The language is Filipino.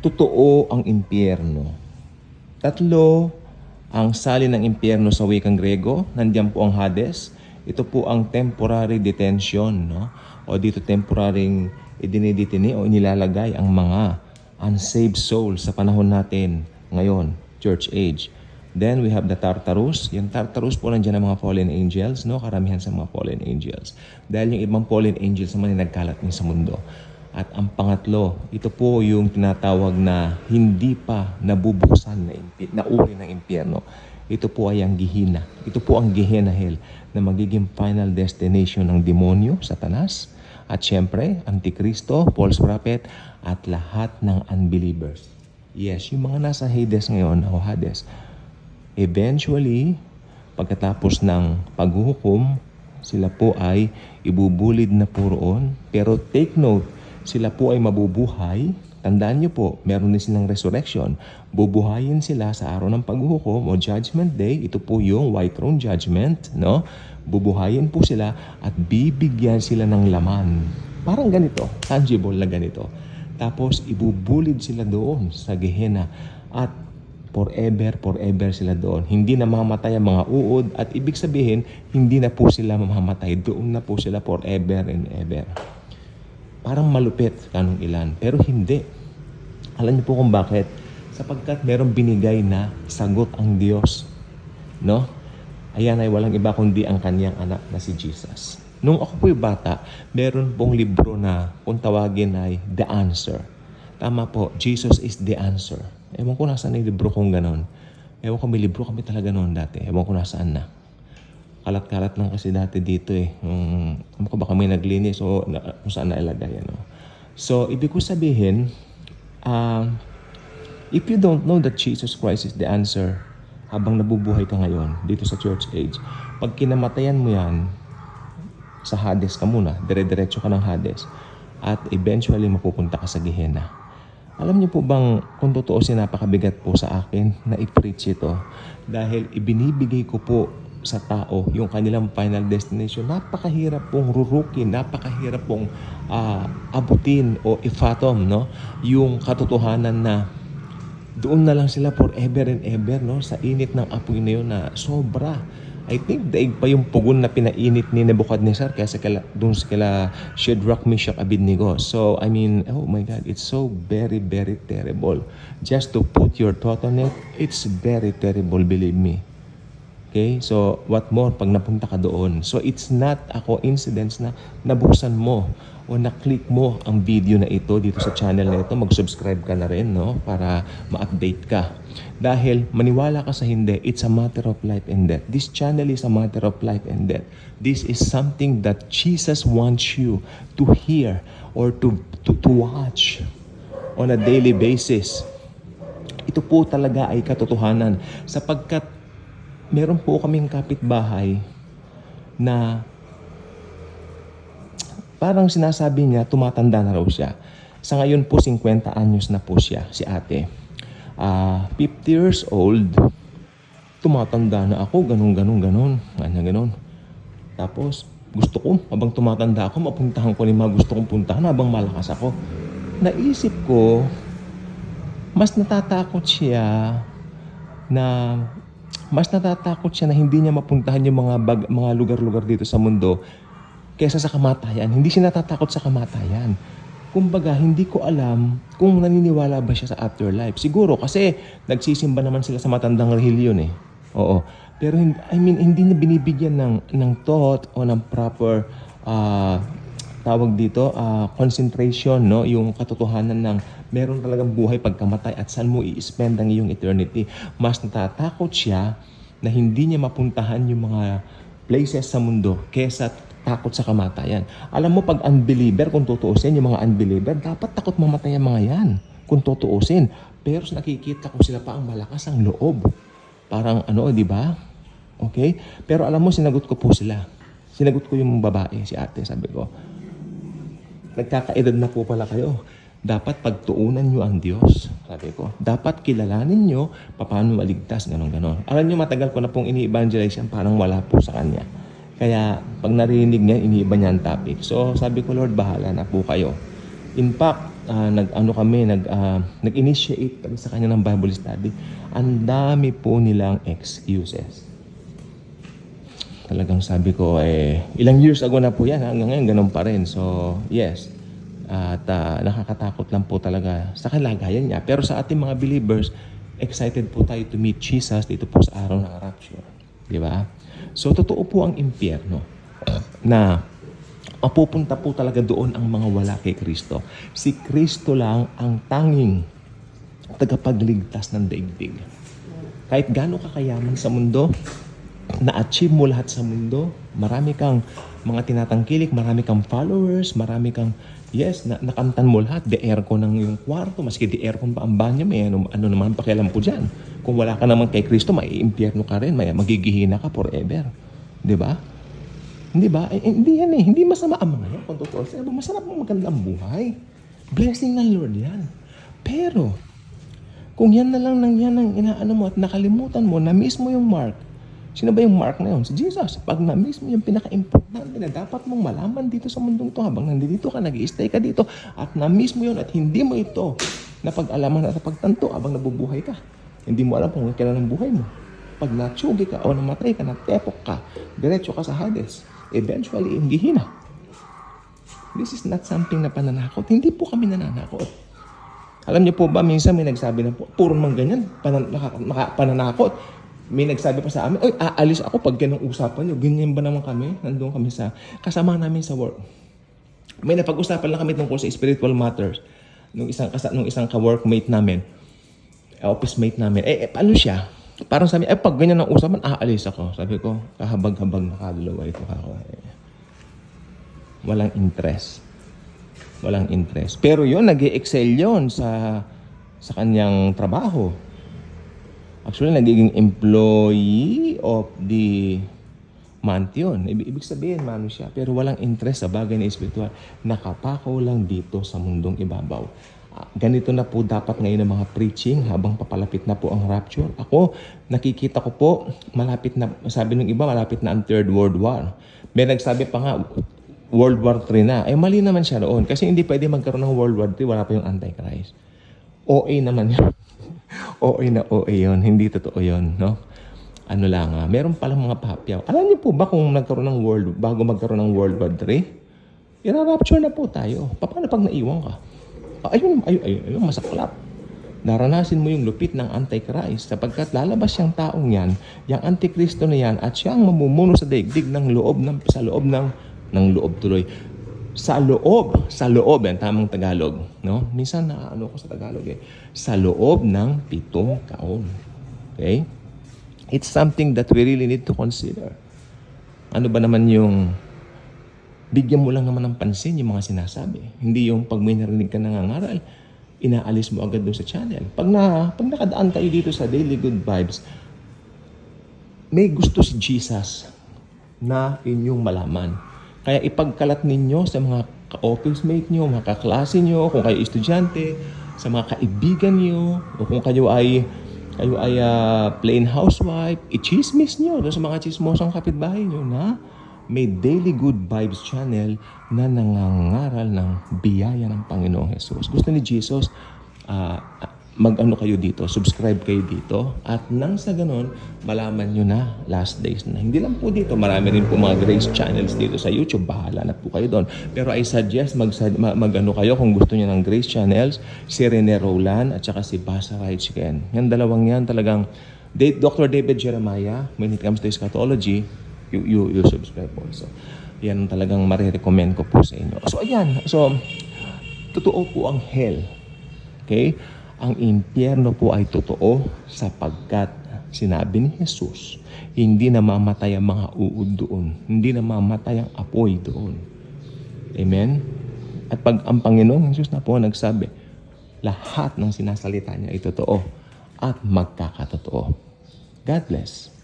totoo ang impyerno. Tatlo ang salin ng impyerno sa wikang Grego. Nandiyan po ang Hades. Ito po ang temporary detention, no? O dito temporaryng idiniditini o inilalagay ang mga unsaved souls sa panahon natin ngayon, church age. Then we have the Tartarus. Yung Tartarus po nandiyan ang mga fallen angels, no? Karamihan sa mga fallen angels. Dahil yung ibang fallen angels naman ay nagkalat din sa mundo. At ang pangatlo, ito po yung tinatawag na hindi pa nabubuksan na, impi- na uri ng impyerno. Ito po ay ang Gihina. Ito po ang Gehenna Hell na magiging final destination ng demonyo, satanas, at syempre, Antikristo, false prophet, at lahat ng unbelievers. Yes, yung mga nasa Hades ngayon, o Hades, eventually, pagkatapos ng paghuhukom, sila po ay ibubulid na po roon. Pero take note, sila po ay mabubuhay. Tandaan niyo po, meron din silang resurrection. Bubuhayin sila sa araw ng paghuhukom o judgment day. Ito po yung white throne judgment. No? Bubuhayin po sila at bibigyan sila ng laman. Parang ganito, tangible na ganito. Tapos ibubulid sila doon sa Gehenna at forever, forever sila doon. Hindi na mamamatay ang mga uod at ibig sabihin, hindi na po sila mamamatay. Doon na po sila forever and ever. Parang malupit kanong ilan, pero hindi. Alam niyo po kung bakit? Sapagkat merong binigay na sagot ang Diyos. No? Ayan ay walang iba kundi ang kanyang anak na si Jesus. Nung ako po'y bata, meron pong libro na kung tawagin ay The Answer. Tama po, Jesus is the answer. Ewan ko nasaan yung libro kong ganon. Ewan ko may libro kami talaga noon dati. Ewan ko nasaan na. Kalat-kalat lang kasi dati dito eh. Um, ano ko baka may naglinis o na, kung saan nailagay. Ano. So, ibig ko sabihin, ah, if you don't know that Jesus Christ is the answer habang nabubuhay ka ngayon dito sa church age, pag kinamatayan mo yan, sa Hades ka muna, dire-diretso ka ng Hades, at eventually mapupunta ka sa Gehenna. Alam niyo po bang kung totoo napakabigat po sa akin na i-preach ito dahil ibinibigay ko po sa tao yung kanilang final destination. Napakahirap pong rurukin, napakahirap pong ah, abutin o i-fathom no? yung katotohanan na doon na lang sila forever and ever no? sa init ng apoy na yun na sobra. I think daig pa yung pugon na pinainit ni Nebuchadnezzar kaysa kala, doon sa kila Shadrach, Meshach, Abednego. So, I mean, oh my God, it's so very, very terrible. Just to put your thought on it, it's very terrible, believe me. Okay? So, what more pag napunta ka doon? So, it's not a coincidence na nabuksan mo o na-click mo ang video na ito dito sa channel na ito. Mag-subscribe ka na rin, no? Para ma-update ka. Dahil maniwala ka sa hindi, it's a matter of life and death. This channel is a matter of life and death. This is something that Jesus wants you to hear or to, to, to watch on a daily basis. Ito po talaga ay katotohanan sapagkat meron po kaming kapitbahay na parang sinasabi niya tumatanda na raw siya. Sa ngayon po 50 anyos na po siya, si ate. Ah, 50 years old, tumatanda na ako, ganun, ganun, ganun, ganyan, ganun. Tapos, gusto ko, habang tumatanda ako, mapuntahan ko rin mga gusto kong puntahan habang malakas ako. Naisip ko, mas natatakot siya na mas natatakot siya na hindi niya mapuntahan yung mga bag, mga lugar-lugar dito sa mundo kaysa sa kamatayan. Hindi siya natatakot sa kamatayan. Kumbaga, hindi ko alam kung naniniwala ba siya sa afterlife. Siguro kasi nagsisimba naman sila sa matandang relihiyon eh. Oo. Pero I mean, hindi na binibigyan ng, ng thought o ng proper ah, tawag dito, ah, concentration, no? Yung katotohanan ng meron talagang buhay pagkamatay at saan mo i-spend ang iyong eternity. Mas natatakot siya na hindi niya mapuntahan yung mga places sa mundo kesa takot sa kamatayan. Alam mo, pag unbeliever, kung tutuusin, yung mga unbeliever, dapat takot mamatay ang mga yan. Kung tutuusin. Pero nakikita ko sila pa ang malakas ang loob. Parang ano, di ba? Okay? Pero alam mo, sinagot ko po sila. Sinagot ko yung babae, si ate, sabi ko, nagkakaedad na po pala kayo. Dapat pagtuunan nyo ang Diyos. Sabi ko, dapat kilalanin nyo paano maligtas, ganon ganon. Alam nyo, matagal ko na pong ini-evangelize yan, parang wala po sa kanya. Kaya pag narinig niya, iniiba niya ang topic. So sabi ko, Lord, bahala na po kayo. In fact, ah, nag ano kami, nag ah, nag-initiate kami sa kanya ng Bible study. Ang dami po nilang excuses. Talagang sabi ko eh ilang years ago na po yan hanggang ngayon ganun pa rin. So, yes. At ah, nakakatakot lang po talaga sa kalagayan niya. Pero sa ating mga believers, excited po tayo to meet Jesus dito po sa araw ng rapture. Di ba? So, totoo po ang impyerno na mapupunta po talaga doon ang mga wala kay Kristo. Si Kristo lang ang tanging tagapagligtas ng daigdig. Kahit gaano kakayaman sa mundo, na-achieve mo lahat sa mundo, marami kang mga tinatangkilik, marami kang followers, marami kang, yes, na nakantan mo lahat, the aircon ng yung kwarto, maski the aircon pa ang banyo, may ano, ano naman pakialam po dyan. Kung wala ka naman kay Kristo, may impyerno ka rin, may magigihina ka forever. Di ba? Hindi ba? Eh, hindi yan eh. Hindi masama ang mga yan. Kung totoo, masarap ang magandang buhay. Blessing ng Lord yan. Pero, kung yan na lang nang yan ang inaano mo at nakalimutan mo, na-miss mo yung mark, sino ba yung mark na yun? Si Jesus. Pag na-miss mo yung pinaka-importante na dapat mong malaman dito sa mundong to habang nandito ka, nag stay ka dito, at na-miss mo yun at hindi mo ito na pag-alaman at pagtanto habang nabubuhay ka. Hindi mo alam kung kailan ang buhay mo. Pag natsugi ka o namatay ka, natepok ka, diretso ka sa Hades, eventually, hindi hina. This is not something na pananakot. Hindi po kami nananakot. Alam niyo po ba, minsan may nagsabi na po, puro mang ganyan, panan, naka, naka- pananakot. May nagsabi pa sa amin, oy, aalis ako pag ganang usapan niyo. Ganyan ba naman kami? Nandun kami sa, kasama namin sa work. May napag-usapan lang kami tungkol sa spiritual matters. Nung isang, kasa, nung isang ka-workmate namin, eh, office mate namin, eh, eh paano siya? Parang sabi, eh, pag ganyan ang usapan, aalis ako. Sabi ko, kahabag-habag na kaluluwa ito ako. Eh, walang interest. Walang interest. Pero yun, nag excel yun sa, sa kanyang trabaho. Actually, nagiging employee of the month yun. Ibig, sabihin, mano siya. Pero walang interest sa bagay na espiritual. Nakapakaw lang dito sa mundong ibabaw. Ah, ganito na po dapat ngayon ang mga preaching habang papalapit na po ang rapture. Ako, nakikita ko po, malapit na, sabi ng iba, malapit na ang Third World War. May nagsabi pa nga, World War III na. Eh, mali naman siya noon. Kasi hindi pwede magkaroon ng World War III, wala pa yung Antichrist. OA naman yun. OA na OA yun. Hindi totoo yun, no? Ano lang, ah, meron palang mga papyaw. Alam niyo po ba kung nagkaroon ng world, bago magkaroon ng World War III, ira-rapture na po tayo. Pa- Paano pag naiwan ka? Ah, ayun, ayun, ayun, ayun, masaklap. Naranasin mo yung lupit ng Antichrist sapagkat lalabas yung taong yan, yung Antikristo na yan, at siya ang mamumuno sa daigdig ng loob ng, sa loob ng, ng loob tuloy. Sa loob, sa loob, yan, tamang Tagalog. No? Minsan na ano ko sa Tagalog eh. Sa loob ng pitong taon. Okay? It's something that we really need to consider. Ano ba naman yung bigyan mo lang naman ng pansin yung mga sinasabi. Hindi yung pag may narinig ka nangangaral, inaalis mo agad doon sa channel. Pag, na, pag nakadaan kayo dito sa Daily Good Vibes, may gusto si Jesus na inyong malaman. Kaya ipagkalat ninyo sa mga ka-office mate nyo, mga kaklase nyo, kung kayo estudyante, sa mga kaibigan nyo, o kung kayo ay kayo ay ah, plain housewife, i-chismis nyo doon sa mga chismosang kapitbahay nyo na may Daily Good Vibes channel na nangangaral ng biyaya ng Panginoong Jesus. Gusto ni Jesus, ah, mag-ano kayo dito, subscribe kayo dito, at nang sa ganon, malaman nyo na last days na. Hindi lang po dito, marami rin po mga Grace channels dito sa YouTube, bahala na po kayo doon. Pero I suggest mag, mag, mag-ano kayo kung gusto niyo ng Grace channels, si Rene Roland at saka si Basa Rights Ken. Yan dalawang yan talagang Dr. David Jeremiah, when it comes to eschatology, you, you, you subscribe also. Yan ang talagang marirecommend ko po sa inyo. So, ayan. So, totoo po ang hell. Okay? Ang impyerno po ay totoo sapagkat sinabi ni Jesus, hindi na mamatay ang mga uod doon. Hindi na mamatay ang apoy doon. Amen? At pag ang Panginoong Jesus na po nagsabi, lahat ng sinasalita niya ay totoo at magkakatotoo. God bless.